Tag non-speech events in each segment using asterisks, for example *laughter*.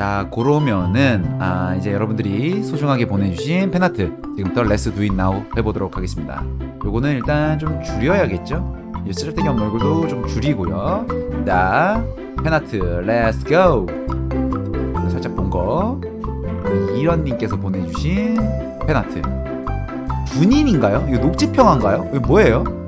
자, 그러면은 아, 이제 여러분들이 소중하게 보내주신 팬아트 지금부터 레스 두잇 나우 해보도록 하겠습니다. 요거는 일단 좀 줄여야겠죠? 이 쓰레기 없는 얼굴도 좀 줄이고요. 자, 팬아트 렛츠 고! 살짝 본 거. 이런 님께서 보내주신 팬아트. 군인인가요? 이거 녹지평화인가요? 이거 뭐예요?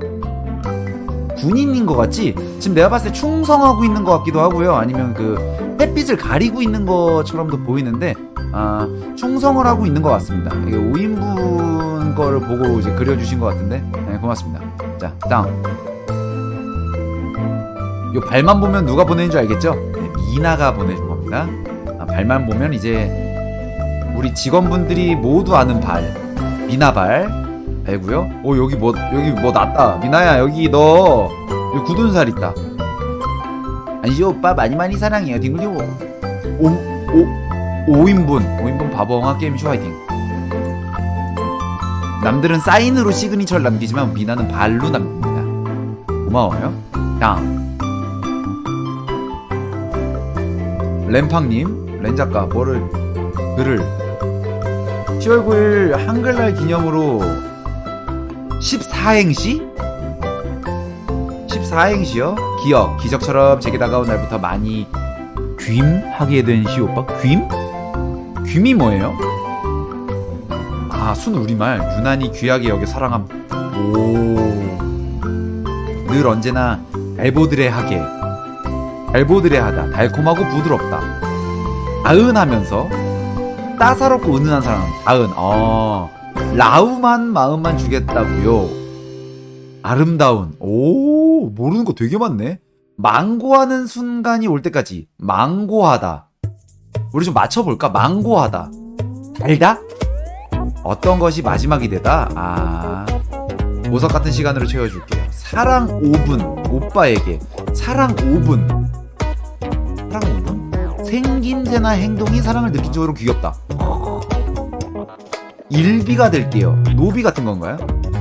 군인인 것 같지? 지금 내가 봤을 때 충성하고 있는 것 같기도 하고요. 아니면 그 햇빛을 가리고 있는 것처럼도 보이는데 아 충성을 하고 있는 것 같습니다. 이게 5인분 거를 보고 이제 그려주신 것 같은데 네, 고맙습니다. 자 다음 요 발만 보면 누가 보내는 줄 알겠죠? 네, 미나가 보내준 겁니다. 아, 발만 보면 이제 우리 직원분들이 모두 아는 발 미나발 알고요. 오 여기 뭐 여기 뭐 났다. 미나야 여기 너 여기 굳은 살 있다. 아니죠 오빠 많이 많이 사랑해요. 딩글리 오오오 5인분 5인분 바보엉아 게임 쇼 화이팅. 남들은 사인으로 시그니처를 남기지만 미나는 발로 남깁니다. 고마워요. 다음 램팡님 렌 작가 뭐를 글을 10월 9일 한글날 기념으로 14행시? 14행시요? 기억, 기적처럼 제게 다가온 날부터 많이 귀임하게 된 시오빠? 귀임? 귀임이 뭐예요? 아, 순 우리말. 유난히 귀하게 여겨 사랑함. 오. 늘 언제나 알보드레하게. 알보드레하다. 달콤하고 부드럽다. 아은하면서 따사롭고 은은한 사람. 아은. 어. 라우만 마음만 주겠다고요. 아름다운. 오, 모르는 거 되게 많네. 망고하는 순간이 올 때까지 망고하다. 우리 좀 맞춰볼까? 망고하다. 달다? 어떤 것이 마지막이 되다? 아, 보석 같은 시간으로 채워줄게요. 사랑 5분. 오빠에게 사랑 5분. 사랑 5분? 생김새나 행동이 사랑을 느낀 쪽으로 귀엽다. 일비가 될게요. 노비 같은 건가요?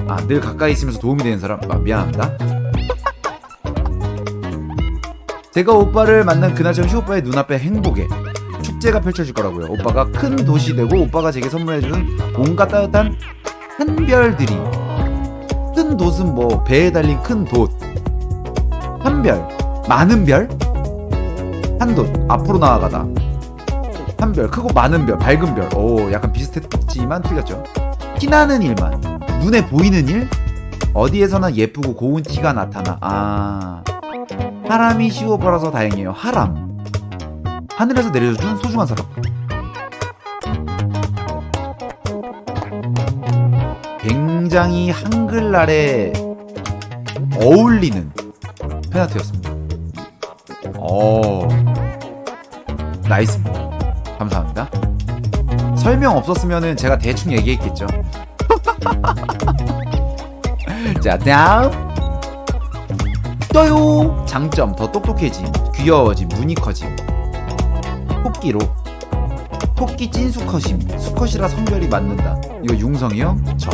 아, 늘 가까이 있으면서 도움이 되는 사람? 아, 미안합니다. 제가 오빠를 만난 그날 전 시오빠의 눈앞에 행복에 축제가 펼쳐질 거라고요. 오빠가 큰 도시 되고 오빠가 제게 선물해주는 온갖 따뜻한 한별들이 큰 돛은 뭐 배에 달린 큰 돛 한 별 많은 별 한 돛 앞으로 나아가다 한 별 크고 많은 별 밝은 별 오 약간 비슷했지만 틀렸죠. 티나는 일만. 눈에 보이는 일? 어디에서나 예쁘고 고운 티가 나타나. 아. 하람이 시오버라서 다행이에요. 하람. 하늘에서 내려준 소중한 사람. 굉장히 한글날에 어울리는 팬아트였습니다. 어. 감사합니다 설명 없었으면 제가 대충 얘기했겠죠. *laughs* 자 다음. 떠요. 장점. 더 똑똑해짐. 귀여워짐. 눈이 커짐. 토끼로. 토끼 찐 수컷임 수컷이라 성별이 맞는다. 이거 융성이요? 저.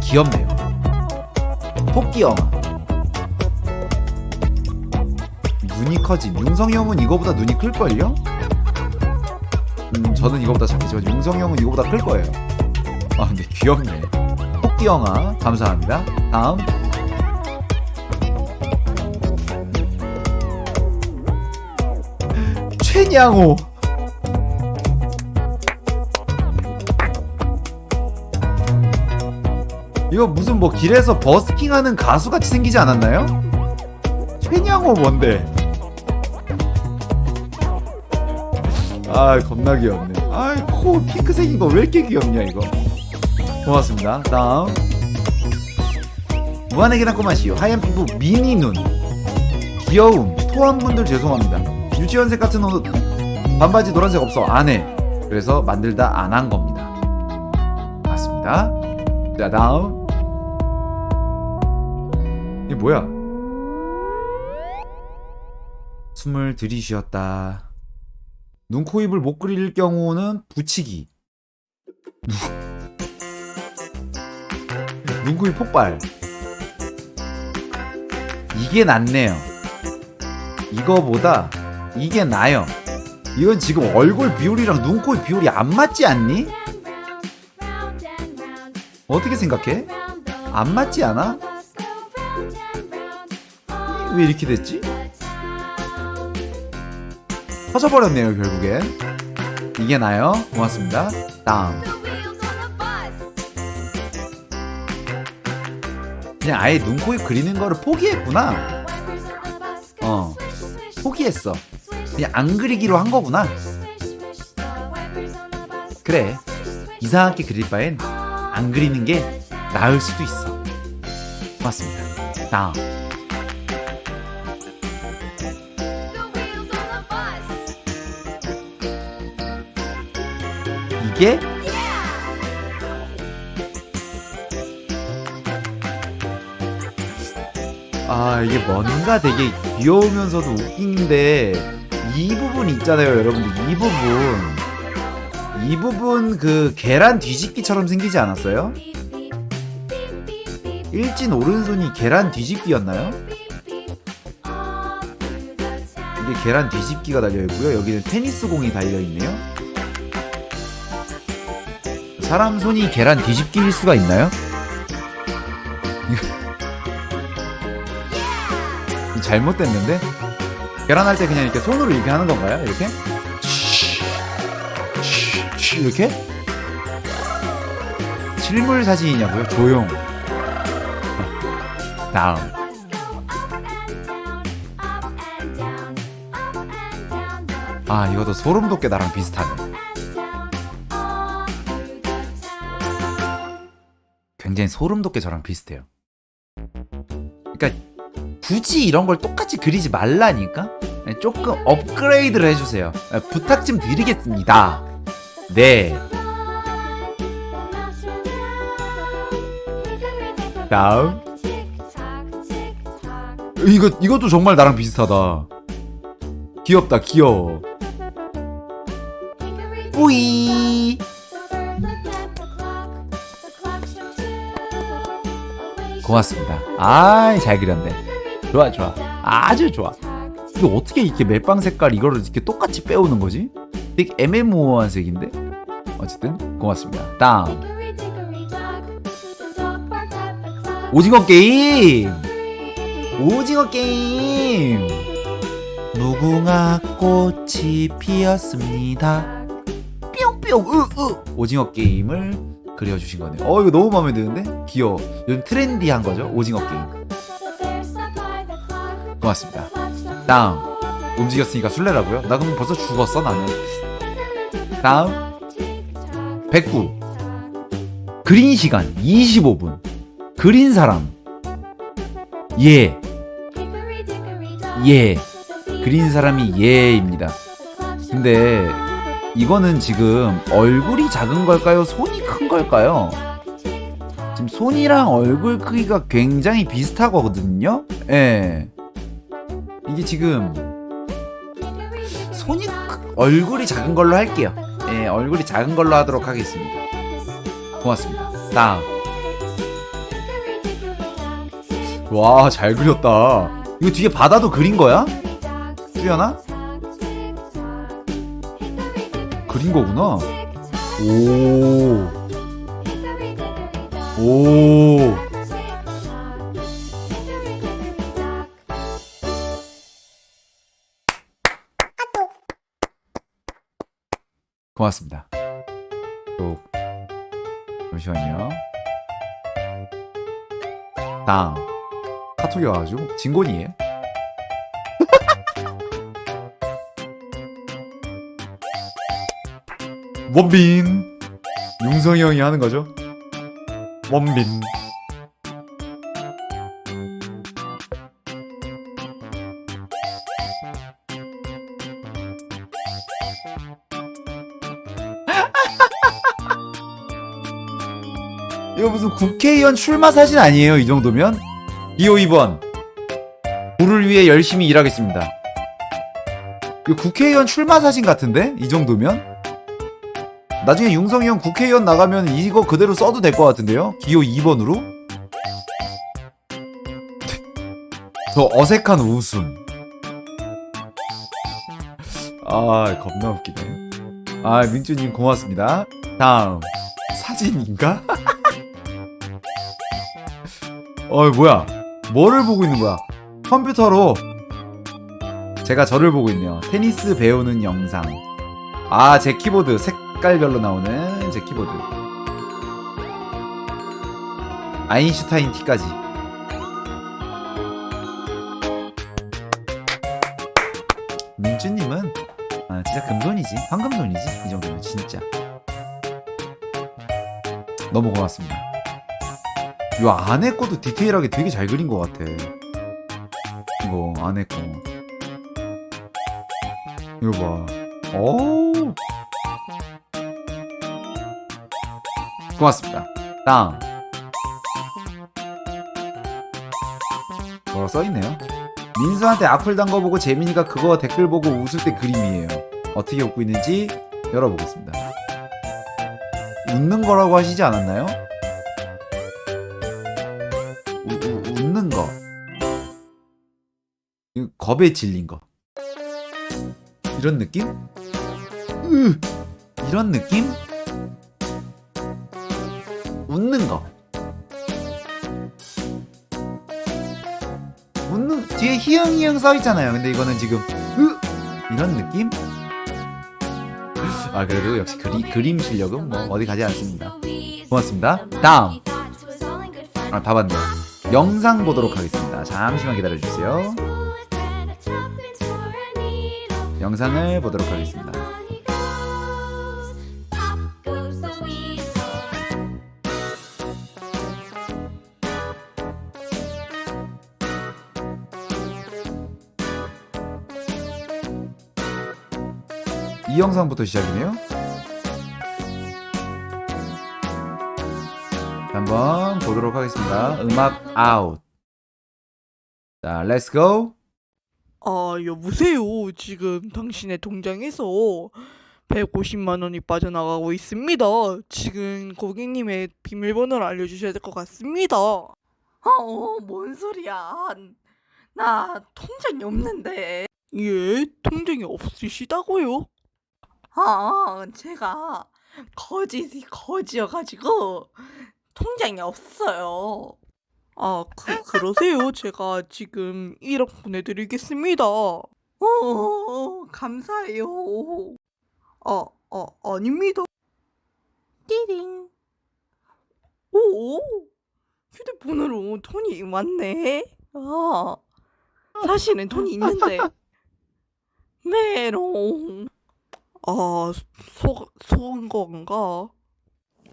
귀엽네요. 토끼 영화 눈이 커짐. 융성이 형은 이거보다 눈이 클걸요? 음 저는 이거보다 작지만 융성이 형은 이거보다 클 거예요. 아 근데 귀엽네. 토끼 영화. 감사합니다. 다음. *laughs* 최냥호. 이거 무슨 뭐 길에서 버스킹하는 가수 같이 생기지 않았나요? 최냥호 뭔데? 아 겁나 귀엽네. 아이 코 핑크색인 거 왜 이렇게 귀엽냐 이거? 고맙습니다. 다음. 무한의 계란 꼬마시오. 하얀 피부 미니 눈. 귀여움 토한분들 죄송합니다. 유치원색 같은 옷 반바지 노란색 없어. 안해. 그래서 만들다 안 한 겁니다. 맞습니다. 자 다음. 이게 뭐야? 숨을 들이쉬었다 눈, 코, 입을 못 그릴 경우는 붙이기 눈, 코, 입 폭발 이게 낫네요 이거보다 이게 나요 이건 지금 얼굴 비율이랑 눈코 비율이 안 맞지 않니? 어떻게 생각해? 안 맞지 않아? 왜 이렇게 됐지? 터져버렸네요 결국엔. 이게 나요? 고맙습니다. 다음. 그냥 아예 눈, 코, 입 그리는 거를 포기했구나. 어. 포기했어. 그냥 안 그리기로 한 거구나. 그래. 이상하게 그릴 바엔 안 그리는 게 나을 수도 있어. 고맙습니다. 다음 이게 아 이게 뭔가 되게 귀여우면서도 웃긴데 이 부분 있잖아요 여러분들. 이 부분. 이 부분 그 계란 뒤집기처럼 생기지 않았어요? 일진 오른손이 계란 뒤집기였나요? 이게 계란 뒤집기가 달려있고요. 여기는 테니스 공이 달려있네요 사람 손이 계란 뒤집기일 수가 있나요? *laughs* 잘못됐는데? 계란할 때 그냥 이렇게 손으로 이렇게 하는 건가요? 이렇게? 이렇게? 실물 사진이냐고요? 조용. 다음. 아, 이것도 소름 돋게 나랑 비슷하네. 굉장히 소름 돋게 저랑 비슷해요. 그러니까 굳이 이런 걸 똑같이 그리지 말라니까? 네, 조금 업그레이드를 해주세요. 네, 부탁 좀 드리겠습니다. 네. 다음. 이거 이것도 정말 나랑 비슷하다. 귀엽다, 귀여워. 뿌이. 고맙습니다. 아, 잘 그렸네. 좋아, 좋아. 아주 좋아. 이거 어떻게 이렇게 멜빵 색깔 이거를 이렇게 똑같이 빼오는 거지? 되게 애매모호한 색인데? 어쨌든 고맙습니다. 다음 오징어 게임. 오징어 게임. 무궁화 꽃이 피었습니다. 뿅뿅 으 으 오징어 게임을 그려주신 거네요. 어 이거 너무 마음에 드는데 귀여워. 요즘 트렌디한 거죠 오징어 게임. 고맙습니다. 다음 움직였으니까 술래라고요? 나 그럼 벌써 죽었어 나는. 다음 백구 그린 시간 25분 그린 사람 예 예. 그린 사람이 예입니다. 근데 이거는 지금 얼굴이 작은 걸까요? 손이 큰 걸까요? 지금 손이랑 얼굴 크기가 굉장히 비슷하거든요. 예. 이게 지금 손이 크- 얼굴이 작은 걸로 할게요. 예, 얼굴이 작은 걸로 하도록 하겠습니다. 고맙습니다. 다음. 와, 잘 그렸다. 이거 뒤에 바다도 그린 거야? 수연아? 그린 거구나. 오. 오. 고맙습니다. 또 잠시만요. 다음 카톡이 와가지고 진곤이에요. 원빈 용성이 형이 하는 거죠. 원빈 *laughs* 이거 무슨 국회의원 출마 사진 아니에요 이 정도면? 2호 2번 부를 위해 열심히 일하겠습니다 이거 국회의원 출마 사진 같은데? 이 정도면? 나중에 융성이 형 국회의원 나가면 이거 그대로 써도 될 것 같은데요? 기호 2번으로? 저 *laughs* 어색한 웃음 아 겁나 웃기네. 아 민주님 고맙습니다. 다음 사진인가? *laughs* 어 뭐야? 뭐를 보고 있는 거야? 컴퓨터로 제가 저를 보고 있네요. 테니스 배우는 영상. 아 제 키보드 색 깔별로 나오는 제 키보드. 아인슈타인 티까지. 민주님은 아, 진짜 금손이지? 황금손이지? 이 정도면 진짜. 너무 고맙습니다. 이 안에 것도 디테일하게 되게 잘 그린 것 같아. 이거 안에 거. 이거 봐. 오. 고맙습니다 다음 뭐라 써있네요 민수한테 악플 단거 보고 재민이가 그거 댓글 보고 웃을 때 그림이에요. 어떻게 웃고 있는지 열어보겠습니다. 웃는 거라고 하시지 않았나요? 우, 우, 웃는 거. 겁에 질린 거. 이런 느낌? 으, 이런 느낌? 웃는 거. 웃는 뒤에 희영희영 써 있잖아요. 근데 이거는 지금 으 이런 느낌? 아 그래도 역시 그리, 그림 실력은 뭐 어디 가지 않습니다. 고맙습니다. 다음 아 다 봤네요. 영상 보도록 하겠습니다. 잠시만 기다려 주세요. 영상을 보도록 하겠습니다. 이 영상부터 시작이네요. 한번 보도록 하겠습니다. 음악 아웃. 자, 렛츠 고. 아, 여보세요. 지금 당신의 통장에서 150만 원이 빠져나가고 있습니다. 지금 고객님의 비밀번호를 알려주셔야 될 것 같습니다. 어, 뭔 소리야. 나 통장이 없는데. 예, 통장이 없으시다고요? 아, 제가 거짓이 거지여가지고 통장이 없어요. 아, 그, 그러세요. 제가 지금 1억 보내드리겠습니다. 어, 감사해요. 아, 아, 아닙니다. 띠링. 오, 휴대폰으로 돈이 왔네. 아, 사실은 돈이 있는데. *laughs* 메롱. 아, 속, 속은 건가?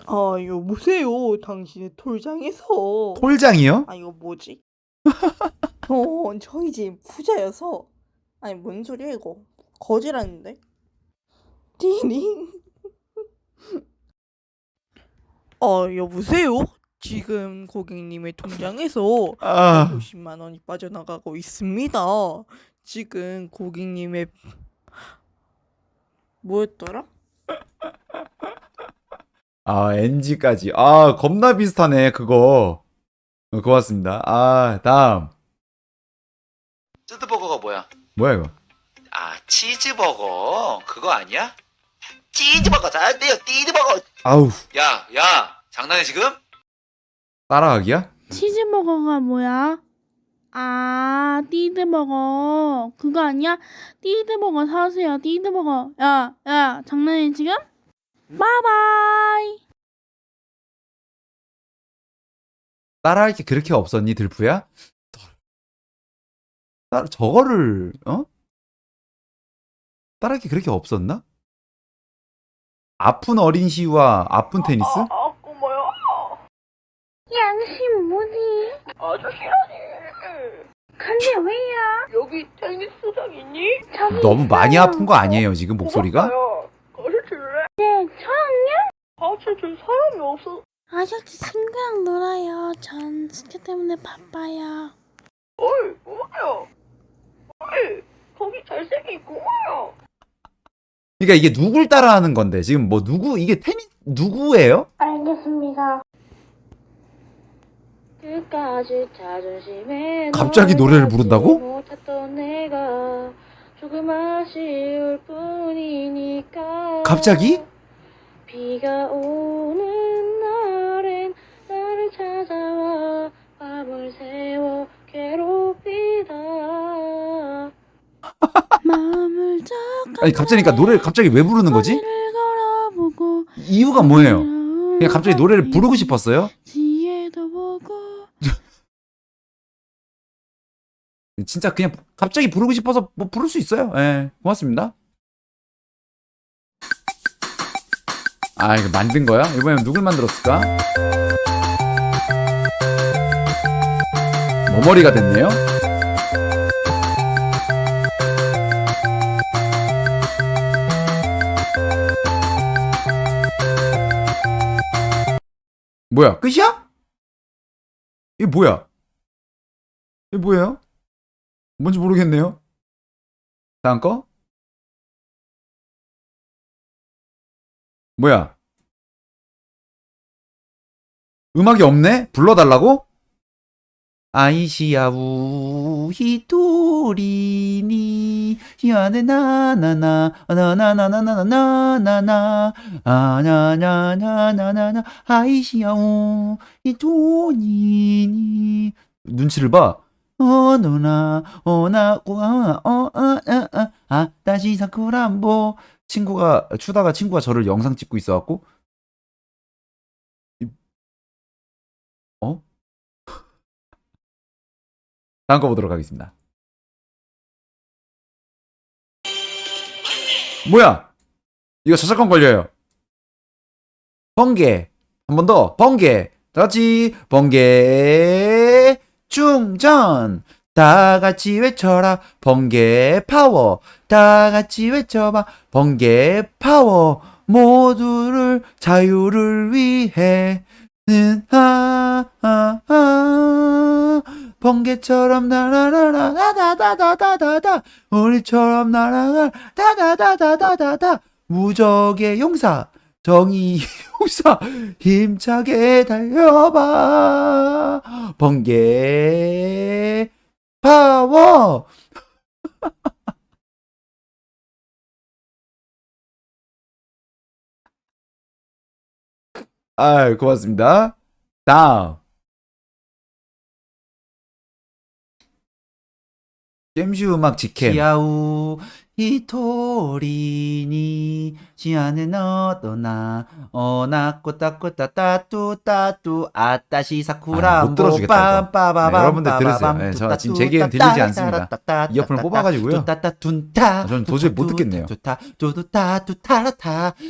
아, 여보세요. 당신의 통장에서. 톨장이요? 아 이거 뭐지? *laughs* 어 저희 집 부자여서 아니 뭔 소리야 이거 거지라는데 띠링 *laughs* 아, 여보세요? 지금 고객님의 통장에서 아, 50만 원이 빠져나가고 있습니다. 지금 고객님의 뭐였더라? 아 NG까지. 아, 겁나 비슷하네, 그거. 어, 고맙습니다. 아, 다음. 쯔드버거가 뭐야? 뭐야, 이거? 아 치즈버거 그거 아니야? 치즈버거 잘 돼요 띠드버거 아우, 야 야 장난해 지금? 따라가기야? 치즈버거가 뭐야? 아, 띠드버거. 그거 아니야? 띠드버거 사세요, 띠드버거. 야, 야, 장난해, 지금? 바이바이. 따라할 게 그렇게 없었니, 들프야? 따, 저거를, 어? 따라할 게 그렇게 없었나? 아픈 어린 시와 아픈 테니스? 아 꼬마야 양심 뭐지? 아저씨라니 근데 왜야? 여기 테니스장 있니? 저기 너무 많이 있어요. 아픈 거 아니에요, 지금 목소리가? 가르칠래? 네, 저는요? 가르쳐줄 사람이 없어 아저씨 친구랑 놀아요. 전 스케 때문에 바빠요. 어이 꼬마야 어이 거기 잘생긴 꼬마야 그러니까 이게 누굴 따라하는 건데 지금 뭐 누구 이게 테니 누구예요? 알겠습니다. 끝까지 자존심에 갑자기 노래를 부른다고? 못했던 내가 조금 아쉬울 뿐이니까 갑자기? 비가 오는 날엔 나를 찾아와 밤을 새워 괴롭히다 *laughs* 마음을 쫙 아니 갑자기니까 노래를 갑자기 왜 부르는 거지? 이유가 뭐예요? 그냥 갑자기 노래를 부르고 싶었어요? 진짜 그냥 갑자기 부르고 싶어서 뭐 부를 수 있어요. 예, 고맙습니다. 아, 이거 만든 거야? 이번엔 누굴 만들었을까? 머머리가 됐네요. 뭐야? 끝이야? 이게 뭐야? 이게 뭐예요? 뭔지 모르겠네요. 다음 거? 뭐야? 음악이 없네? 불러달라고? 아이시야 우 히토리니 야네 나나나 나나나나나나나나 아나나나나나나 아이시야 우 히토리니 눈치를 봐. 어노나 어나 꾸아 어아아 아 다시 사쿠란보 친구가 추다가 친구가 저를 영상 찍고 있어갖고. 이- 어? *laughs* 다음 거 보도록 하겠습니다. 뭐야? 이거 저작권 걸려요. 번개. 한 번 더. 번개. 다 같이 번개 충전 다 같이 외쳐라 번개 파워 다 같이 외쳐봐 번개 파워 모두를 자유를 위해 하하하 번개처럼 날아라 다다다다다다다 우리처럼 날아갈 다다다다다다다 무적의 용사 정의 용사 힘차게 달려봐. 번개 파워. *laughs* 아 고맙습니다. 다음 잼슈 음악 직캠 시아우 히토리니 시아네 너도나 어나꼬따꼬따 따뚜 따뚜 아따시 사쿠라 아, 못 들어주겠다. 네, 여러분들 들으세요. 네, 저 지금 제 귀엔 들리지 않습니다. 이어폰을 뽑아가지고요. 아, 저는 도저히 못 듣겠네요.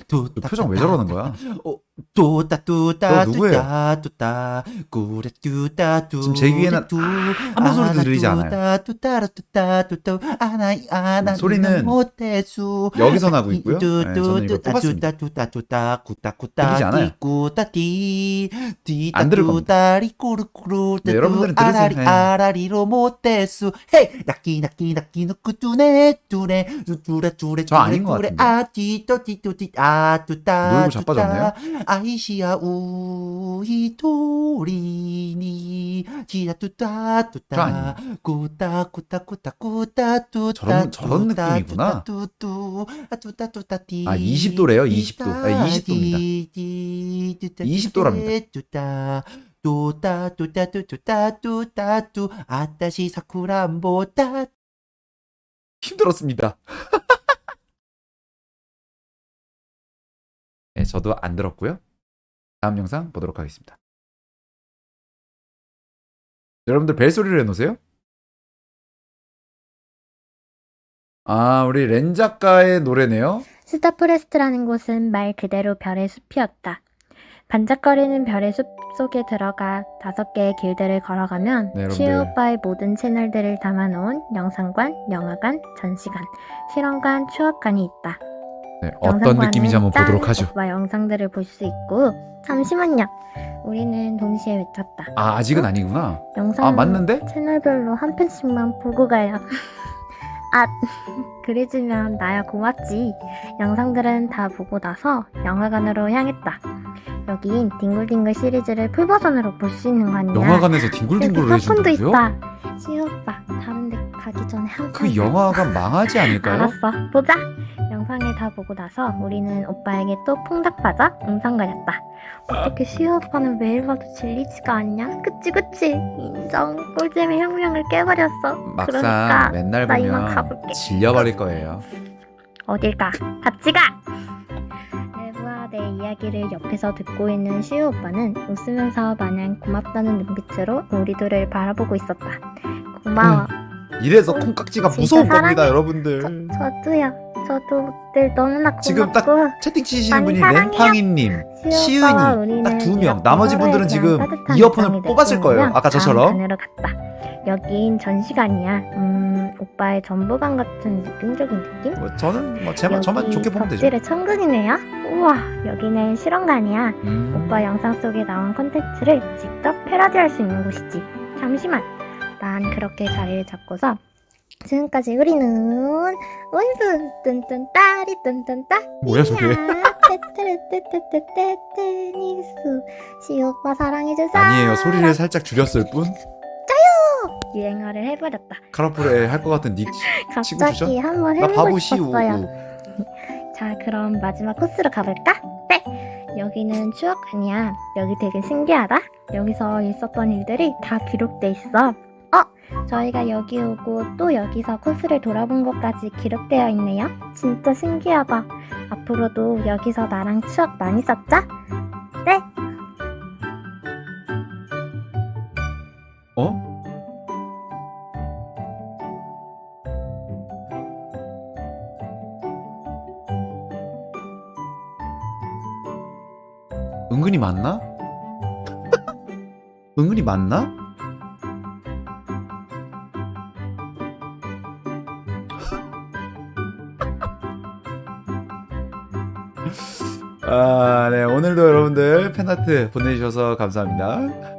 그 표정 왜 저러는 거야? 뚜따 뚜따? 뚜따 뚜따 꾸레 뚜따 뚜 지금 제 귀에는 아무 소리도 들리지 않아요. 뚜따라 뚜따 뚜따 아나 아나 소리는 못해수 여기서 나고 있고요. 뽑았습니다. 뚜따 뚜따 뚜따 꾸따. 꾸따 띠 띠따 안 들을 겁니다. 네, 여러분들은 들으세요. 아라리 네. 아라리로 못해수 헤이 나끼 나끼 나끼 놓고 뚜네 뚜네 뚜뚜레 뚜레 저 아닌 것 같은데. 아 띠또 띠또 띠 아 뚜따 놀고 자빠졌네요. 아이시야 우히토리니 지다 뚜따 저 뚜따. 꾸따 꾸따 꾸따 꾸따 뚜따 저런- 저런 뚜따 느낌이구나. 뚜뚜 아 뚜따 뚜따 띠 아, 20도래요, 20도. 아, 20도입니다. 20도랍니다. 뚜따 뚜따 뚜따 뚜따 뚜따 뚜 아따시 사쿠란보 따 힘들었습니다. *laughs* 네, 저도 안 들었고요. 다음 영상 보도록 하겠습니다. 여러분들 벨소리를 해놓으세요. 아, 우리 렌 작가의 노래네요. 스타포레스트라는 곳은 말 그대로 별의 숲이었다. 반짝거리는 별의 숲 속에 들어가 다섯 개의 길들을 걸어가면 네, 여러분들. 치유 오빠의 모든 채널들을 담아놓은 영상관, 영화관, 전시관, 실험관, 추억관이 있다. 네, 어떤 느낌인지 한번 짠! 보도록 하죠. 오빠 영상들을 볼 수 있고 잠시만요. 우리는 동시에 외쳤다. 아, 아직은 아니구나. 영상 아, 맞는데? 채널별로 한 편씩만 보고 가요. *laughs* 아, *laughs* 그래주면 나야 고맙지. 영상들은 다 보고 나서 영화관으로 향했다. 여긴 딩글딩글 시리즈를 풀버전으로 볼 수 있는 거 아니야? 영화관에서 여기 딩글딩글을 팝콘도 해준다고요? 있다. 시우 오빠, 다른 데 가기 전에 항상 그 영화가 망하지 *laughs* 않을까요? 알았어, 보자. 영상을 다 보고 나서 우리는 오빠에게 또 퐁닥받아 웅성거렸다. 어떻게 시우 오빠는 매일 봐도 질리지가 않냐? 그치 그치? 인정. 꿀잼의 혁명을 깨버렸어. 막상 그러니까 맨날 나 이만 보면 가볼게. 질려버릴 거예요. 어딜 가? 같이 가! 내 이야기를 옆에서 듣고 있는 시우 오빠는 웃으면서 마냥 고맙다는 눈빛으로 우리 둘을 바라보고 있었다. 고마워. 이래서 어, 콩깍지가 진짜 무서운 겁니다, 사랑해. 여러분들. 저도요. 저도 늘 너무나 고맙고 지금 딱 채팅 치시는 많이 분이 사랑해요. 오빠와 시은이 우리는 딱 두 명. 이렇게 나머지 서로에 분들은 대한 지금 따뜻한 이어폰을 뽑았을 거예요. 아까 저처럼. 다음 반으로 갔다. 여긴 전시관이야. 음, 오빠의 전부관 같은 느낌적인 느낌? 뭐 저는 뭐 제만 저만 좋게 보면 되죠. 덕질의 천국이네요. 우와, 여기는 실험관이야. 음. 오빠 영상 속에 나온 컨텐츠를 직접 패러디할 수 있는 곳이지. 잠시만. 난 그렇게 자리를 잡고서 지금까지 우리는 원순 뚠뚠 따리 뚠뚠 따 뭐야, 저게? 테테르테테테테니스 시오빠 사랑해주세요 아니에요. 소리를 살짝 줄였을 뿐. 유행어를 해버렸다. 카라풀에 할것 같은 닉 치고 갑자기? 한번 나 해보고 바보. 싶었어요. 자 그럼 마지막 코스로 가볼까? 네. 여기는 추억관이야. 여기 되게 신기하다. 여기서 있었던 일들이 다 기록돼 있어. 어 저희가 여기 오고 또 여기서 코스를 돌아본 것까지 기록되어 있네요. 진짜 신기하다. 앞으로도 여기서 나랑 추억 많이 쌓자. 네 어? 은근히 맞나? *laughs* 은근히 맞나? *laughs* 아, 네. 오늘도 여러분들 팬아트 보내주셔서 감사합니다.